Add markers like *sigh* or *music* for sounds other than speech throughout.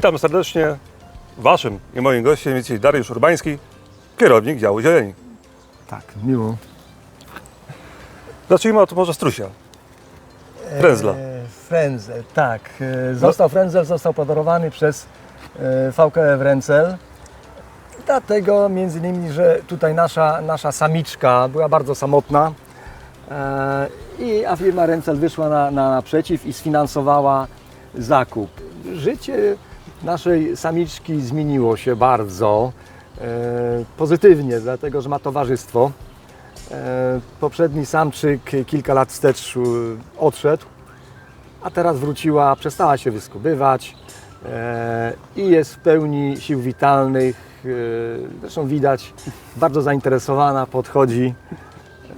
Witam serdecznie. Waszym i moim gościem jest dzisiaj Dariusz Urbański, kierownik działu zieleni. Tak, miło. Zacznijmy od może strusia. Frędzla. E, Frędzel, tak. E, Został Frędzel został podarowany przez e, VKF Ręcel. Dlatego między innymi, że tutaj nasza, nasza samiczka była bardzo samotna e, i a firma Ręcel wyszła na, na naprzeciw i sfinansowała zakup. Życie naszej samiczki zmieniło się bardzo e, pozytywnie, dlatego że ma towarzystwo. E, Poprzedni samczyk kilka lat wstecz e, odszedł, a teraz wróciła, przestała się wyskubywać i jest w pełni sił witalnych. Zresztą widać, bardzo zainteresowana, podchodzi.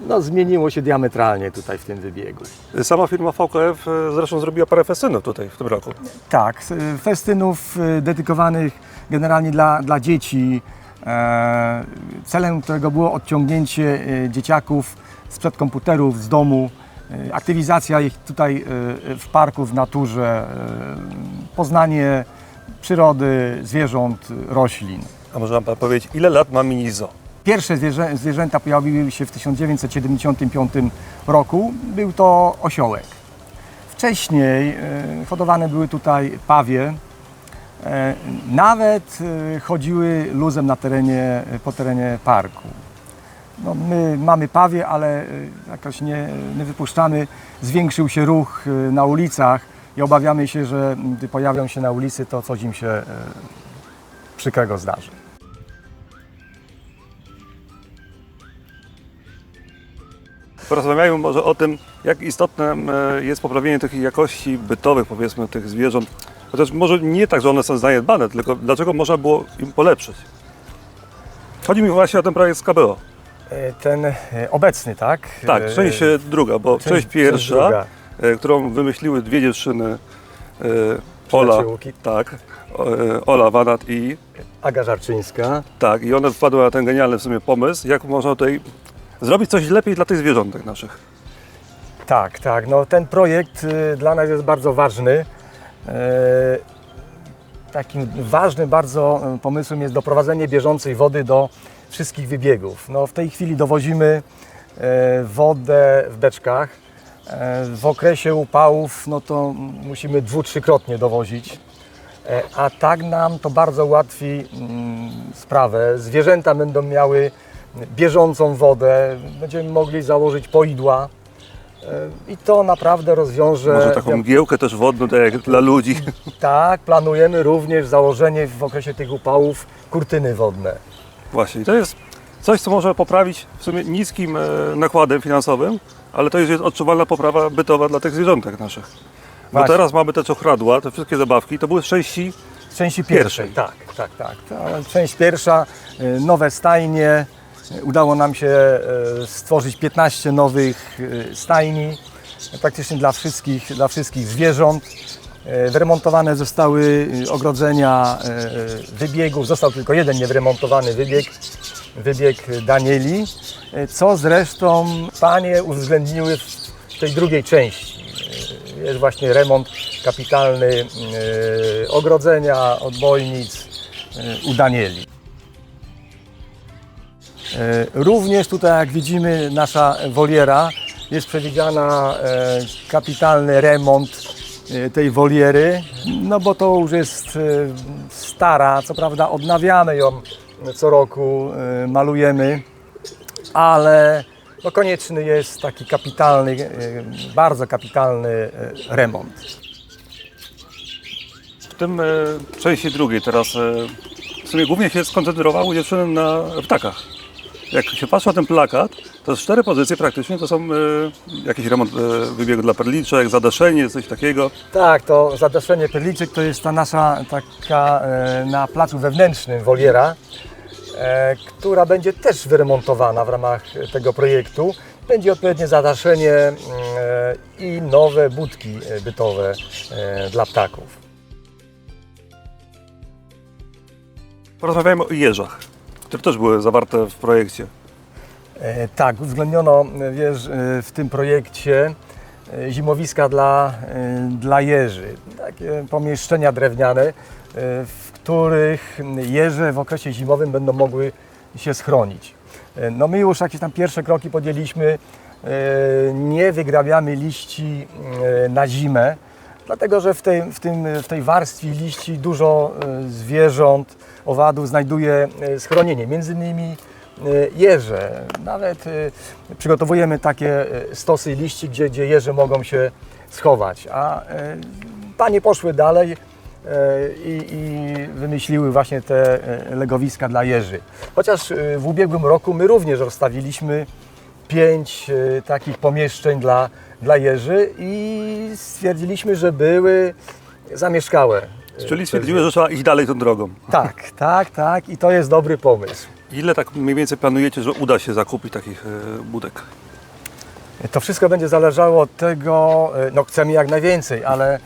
No, zmieniło się diametralnie tutaj w tym wybiegu. Sama firma VKF e, zresztą zrobiła parę festynów tutaj w tym roku. Tak, s- festynów e, dedykowanych generalnie dla, dla dzieci, e, celem którego było odciągnięcie e, dzieciaków sprzed komputerów, z domu, e, aktywizacja ich tutaj e, w parku, w naturze, e, poznanie przyrody, zwierząt, roślin. A może nam pan powiedzieć, ile lat ma Minizo? Pierwsze zwierzę, zwierzęta pojawiły się w 1975 roku. Był to osiołek. Wcześniej e, hodowane były tutaj pawie. E, Nawet e, chodziły luzem na terenie, po terenie parku. No, my mamy pawie, ale jakoś nie, nie wypuszczamy. Zwiększył się ruch na ulicach i obawiamy się, że gdy pojawią się na ulicy, to coś im się przykrego zdarzy. Porozmawiajmy może o tym, jak istotne jest poprawienie tych jakości bytowych, powiedzmy, tych zwierząt. Chociaż może nie tak, że one są zaniedbane, tylko dlaczego można było im polepszyć. Chodzi mi właśnie o ten projekt z KBO. E, Ten e, obecny, tak? Tak, E, część druga, bo część, część pierwsza, druga. e, którą wymyśliły dwie dziewczyny, Ola, tak, Ola Wanat i Aga Żarczyńska. tak, i one wpadły na ten genialny w sumie pomysł, jak można tutaj zrobić coś lepiej dla tych zwierzątek naszych. Tak, tak. No, ten projekt e, dla nas jest bardzo ważny. E, Takim ważnym bardzo e, pomysłem jest doprowadzenie bieżącej wody do wszystkich wybiegów. No, w tej chwili dowozimy wodę w beczkach. W okresie upałów no to musimy dwu, trzykrotnie dowozić. A tak nam to bardzo ułatwi mm, sprawę. Zwierzęta będą miały bieżącą wodę, będziemy mogli założyć poidła e, i to naprawdę rozwiąże. Może taką mgiełkę też wodną, tak jak dla ludzi. *laughs* Tak, planujemy również założenie w okresie tych upałów kurtyny wodne. Właśnie, to jest coś, co może poprawić w sumie niskim e, nakładem finansowym, ale to już jest odczuwalna poprawa bytowa dla tych zwierzątek naszych. Bo Właśnie. teraz mamy te czochradła, te wszystkie zabawki, to były z części W części pierwszej. Pierwszej. Tak, tak, tak. Ta część pierwsza, y, nowe stajnie. Udało nam się y, stworzyć 15 nowych y, stajni, praktycznie dla wszystkich, dla wszystkich zwierząt. Y, Wyremontowane zostały ogrodzenia wybiegów. Został tylko jeden niewyremontowany wybieg, wybieg Danieli, co zresztą panie uwzględniły w tej drugiej części jest właśnie remont kapitalny ogrodzenia, odbojnic u Danieli. Yy, Również tutaj, jak widzimy, nasza woliera jest przewidziana yy, kapitalny remont yy, tej woliery, no bo to już jest stara, co prawda odnawiamy ją co roku, malujemy, ale no konieczny jest taki kapitalny, e, bardzo kapitalny e, remont. W tym e, części drugiej teraz e, w sumie głównie się skoncentrowały dziewczyny na ptakach. Jak się patrzy na ten plakat, to z cztery pozycje praktycznie to są e, jakiś remont e, wybiegu dla perliczek, zadaszenie, coś takiego. Tak, to zadaszenie perliczek to jest ta nasza taka e, na placu wewnętrznym woliera, która będzie też wyremontowana w ramach tego projektu. Będzie odpowiednie zadaszenie mm, i nowe budki bytowe dla ptaków. Porozmawiajmy o jeżach, które też były zawarte w projekcie. E, Tak, uwzględniono e, wiesz, e, w tym projekcie zimowiska dla, dla jeży. Takie pomieszczenia drewniane, w których jeże w okresie zimowym będą mogły się schronić. No my już jakieś tam pierwsze kroki podjęliśmy. Nie wygrabiamy liści na zimę, dlatego że w tej, w tym, w tej warstwie liści dużo e, zwierząt, owadów znajduje e, schronienie. Między innymi e, jeże. Nawet przygotowujemy takie stosy liści, gdzie, gdzie jeże mogą się schować. A panie poszły dalej i, i wymyśliły właśnie te legowiska dla jeży. Chociaż w ubiegłym roku my również rozstawiliśmy pięć e, takich pomieszczeń dla, dla jeży i stwierdziliśmy, że były zamieszkałe. Czyli przez stwierdziły, że trzeba iść dalej tą drogą. tak, tak, tak i to jest dobry pomysł. Ile tak mniej więcej planujecie, że uda się zakupić takich e, budek? To wszystko będzie zależało od tego, e, no chcemy jak najwięcej, ale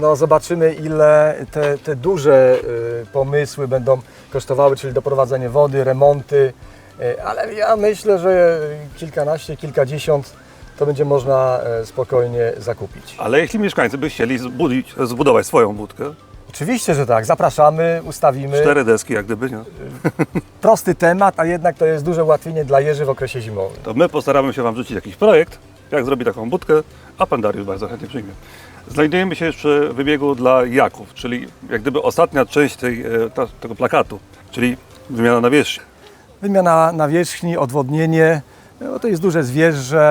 no zobaczymy ile te, te duże e, pomysły będą kosztowały, czyli doprowadzenie wody, remonty, ale ja myślę, że kilkanaście, kilkadziesiąt to będzie można e, spokojnie zakupić. Ale jeśli mieszkańcy by chcieli zbudzić, zbudować swoją budkę, Oczywiście, że tak, zapraszamy, ustawimy. cztery deski jak gdyby, nie? Prosty temat, a jednak to jest duże ułatwienie dla jeży w okresie zimowym. to my postaramy się Wam rzucić jakiś projekt, jak zrobić taką budkę, a Pan Dariusz bardzo chętnie przyjmie. Znajdujemy się przy wybiegu dla jaków, czyli jak gdyby ostatnia część tej, e, ta, tego plakatu, czyli wymiana nawierzchni. Wymiana nawierzchni, odwodnienie, no to jest duże zwierzę.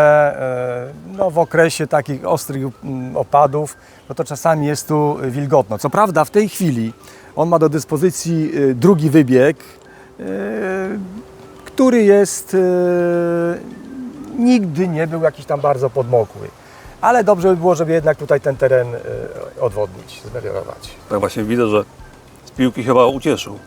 e, No w okresie takich ostrych mm, opadów, no to czasami jest tu wilgotno. Co prawda w tej chwili on ma do dyspozycji e, drugi wybieg, e, który jest nigdy nie był jakiś tam bardzo podmokły. Ale dobrze by było, żeby jednak tutaj ten teren odwodnić, zmeliorować. Tak właśnie widzę, że z piłki chyba ucieszył.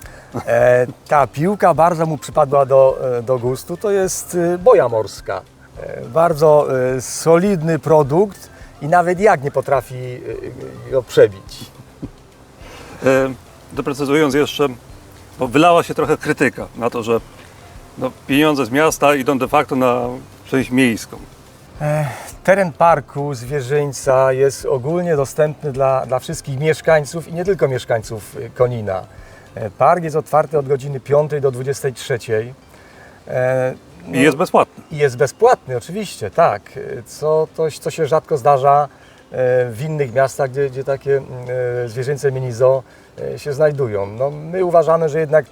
E, ta piłka bardzo mu przypadła do, e, do gustu. To jest e, boja morska. E, bardzo e, solidny produkt i nawet jak nie potrafi e, go przebić. E, doprecyzując jeszcze, bo wylała się trochę krytyka na to, że no, pieniądze z miasta idą de facto na część miejską. Teren parku zwierzyńca jest ogólnie dostępny dla, dla wszystkich mieszkańców i nie tylko mieszkańców e, Konina. E, Park jest otwarty od godziny 5 do 23. E, no- I jest bezpłatny. I jest bezpłatny, oczywiście, tak. Co, to, co się rzadko zdarza e, w innych miastach, gdzie, gdzie takie e, zwierzęce mini zoo e, się znajdują. No, my uważamy, że jednak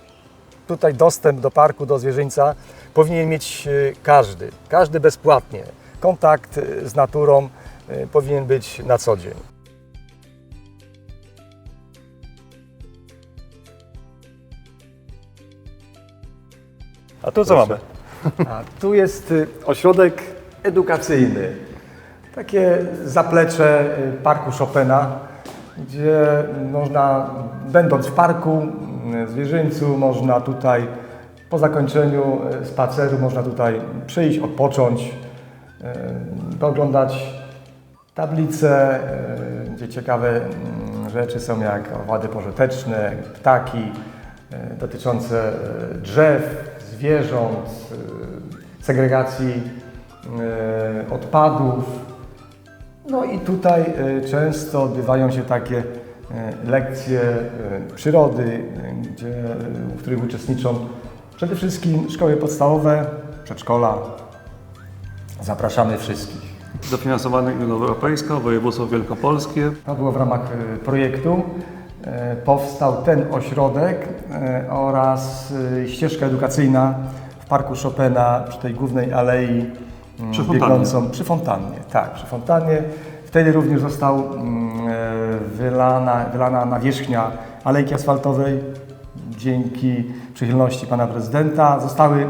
tutaj dostęp do parku, do zwierzyńca powinien mieć e, każdy. Każdy bezpłatnie. Kontakt e, z naturą e, powinien być na co dzień. A tu co mamy? A tu jest y, ośrodek edukacyjny. Takie zaplecze y, parku Chopina, gdzie można, będąc w parku y, zwierzyńcu, można tutaj po zakończeniu spaceru, można tutaj przyjść, odpocząć, pooglądać tablice, gdzie ciekawe mm, rzeczy są jak owady pożyteczne, ptaki, dotyczące drzew, zwierząt, y, segregacji y, odpadów. No i tutaj y, często odbywają się takie lekcje przyrody, gdzie, w których uczestniczą przede wszystkim szkoły podstawowe, przedszkola. Zapraszamy wszystkich. Dofinansowane Unia Europejska, województwo wielkopolskie. To było w ramach projektu. Y, Powstał ten ośrodek y, oraz y, ścieżka edukacyjna w Parku Chopina przy tej głównej alei mm, Przy fontannie. biegnącą przy fontannie. Tak, przy fontannie. Wtedy również został mm, e, wylana, wylana nawierzchnia alejki asfaltowej. Dzięki przychylności pana prezydenta zostały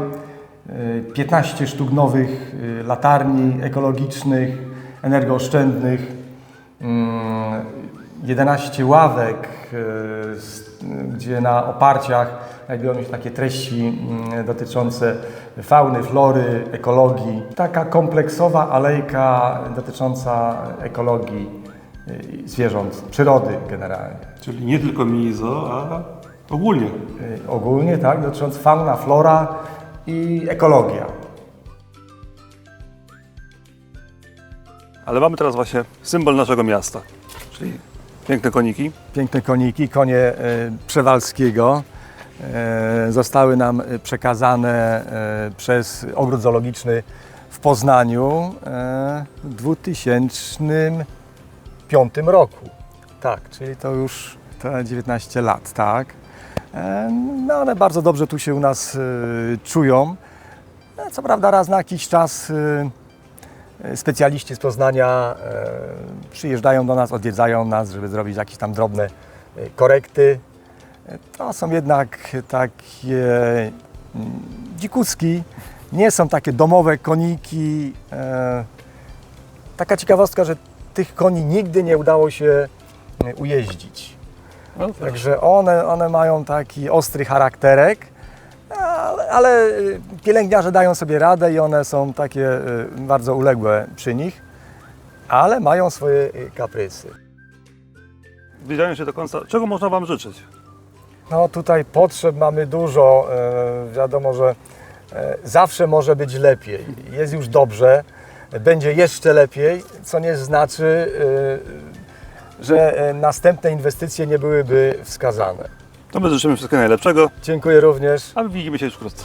y, 15 sztuk nowych latarni ekologicznych, energooszczędnych. Mm, 11 ławek, s- gdzie na oparciach znajdują się takie treści mm, dotyczące fauny, flory, ekologii. Taka kompleksowa alejka dotycząca ekologii y, zwierząt, przyrody generalnie. Czyli nie tylko minizo, a ogólnie. Y, Ogólnie, tak, dotycząca fauna, flora i ekologia. Ale mamy teraz właśnie symbol naszego miasta, czyli piękne koniki. Piękne koniki, konie e, Przewalskiego. E, Zostały nam e, przekazane przez ogród zoologiczny w Poznaniu w 2005 roku. Tak, czyli to już te 19 lat, tak. No one bardzo dobrze tu się u nas czują. Co prawda raz na jakiś czas specjaliści z Poznania e, przyjeżdżają do nas, odwiedzają nas, żeby zrobić jakieś tam drobne e, korekty. E, To są jednak takie mm, dzikuski, nie są takie domowe koniki. E, Taka ciekawostka, że tych koni nigdy nie udało się e, ujeździć. No, tak. Także one, one mają taki ostry charakterek, ale, y, pielęgniarze dają sobie radę i one są takie y, bardzo uległe przy nich, ale mają swoje y, kaprysy. Zbliżają się do końca. Czego można Wam życzyć? No tutaj potrzeb mamy dużo. Wiadomo, że zawsze może być lepiej. Jest już dobrze, będzie jeszcze lepiej, co nie znaczy, że następne inwestycje nie byłyby wskazane. To my życzymy wszystkiego najlepszego, Dziękuję również. a my widzimy się już wkrótce.